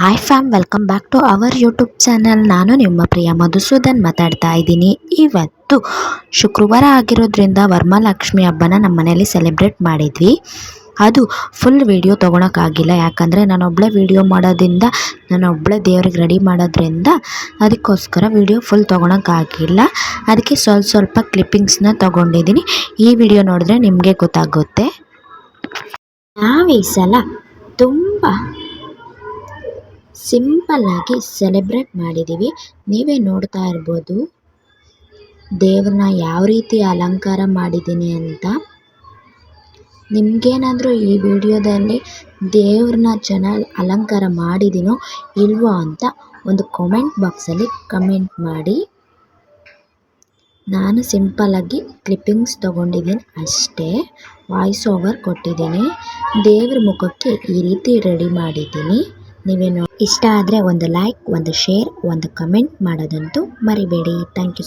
Hi fam welcome back to our YouTube channel ನಾನು ನಿಮ್ಮ ಪ್ರಿಯ ಮಧುಸೂದನ್ ಮಾತಾಡ್ತಾ ಇದ್ದೀನಿ. ಇವತ್ತು ಶುಕ್ರವಾರ ಆಗಿರೋದ್ರಿಂದ ವರಮಹಾಲಕ್ಷ್ಮಿ ಹಬ್ಬನ ನಮ್ಮ ಮನೇಲಿ ಸೆಲೆಬ್ರೇಟ್ ಮಾಡಿದ್ವಿ. ಅದು ಫುಲ್ ವಿಡಿಯೋ ತೊಗೊಳಕ್ಕಾಗಿಲ್ಲ. ಯಾಕಂದರೆ ನಾನೊಬ್ಬಳೇ ವಿಡಿಯೋ ಮಾಡೋದ್ರಿಂದ ನಾನೊಬ್ಬಳೇ ದೇವ್ರಿಗೆ ರೆಡಿ ಮಾಡೋದ್ರಿಂದ ಅದಕ್ಕೋಸ್ಕರ ವಿಡಿಯೋ ಫುಲ್ ತೊಗೊಳಕ್ಕಾಗಿಲ್ಲ. ಅದಕ್ಕೆ ಸ್ವಲ್ಪ ಸ್ವಲ್ಪ ಕ್ಲಿಪ್ಪಿಂಗ್ಸ್ನ ತೊಗೊಂಡಿದ್ದೀನಿ. ಈ ವಿಡಿಯೋ ನೋಡಿದ್ರೆ ನಿಮಗೆ ಗೊತ್ತಾಗುತ್ತೆ. ನಾವು ಈ ಸಲ ತುಂಬ ಸಿಂಪಲ್ಲಾಗಿ ಸೆಲೆಬ್ರೇಟ್ ಮಾಡಿದೀವಿ. ನೀವೇ ನೋಡ್ತಾ ಇರ್ಬೋದು. ದೇವ್ರನ್ನ ಯಾವ ರೀತಿ ಅಲಂಕಾರ ಮಾಡಿದ್ದೀನಿ ಅಂತ. ನಿಮಗೇನಾದರೂ ಈ ವಿಡಿಯೋದಲ್ಲಿ ದೇವ್ರನ್ನ ಚೆನ್ನಾಗಿ ಅಲಂಕಾರ ಮಾಡಿದ್ದೀನೋ ಇಲ್ವೋ ಅಂತ ಒಂದು ಕಾಮೆಂಟ್ ಬಾಕ್ಸಲ್ಲಿ ಕಮೆಂಟ್ ಮಾಡಿ. ನಾನು ಸಿಂಪಲ್ಲಾಗಿ ಕ್ಲಿಪ್ಪಿಂಗ್ಸ್ ತೊಗೊಂಡಿದ್ದೀನಿ ಅಷ್ಟೇ. ವಾಯ್ಸ್ ಓವರ್ ಕೊಟ್ಟಿದ್ದೀನಿ. ದೇವ್ರ ಮುಖಕ್ಕೆ ಈ ರೀತಿ ರೆಡಿ ಮಾಡಿದ್ದೀನಿ. ನೀವೇನು ಇಷ್ಟ ಆದರೆ ಒಂದು ಲೈಕ್ ಒಂದು ಶೇರ್ ಒಂದು ಕಮೆಂಟ್ ಮಾಡೋದಂತೂ ಮರಿಬೇಡಿ. Thank you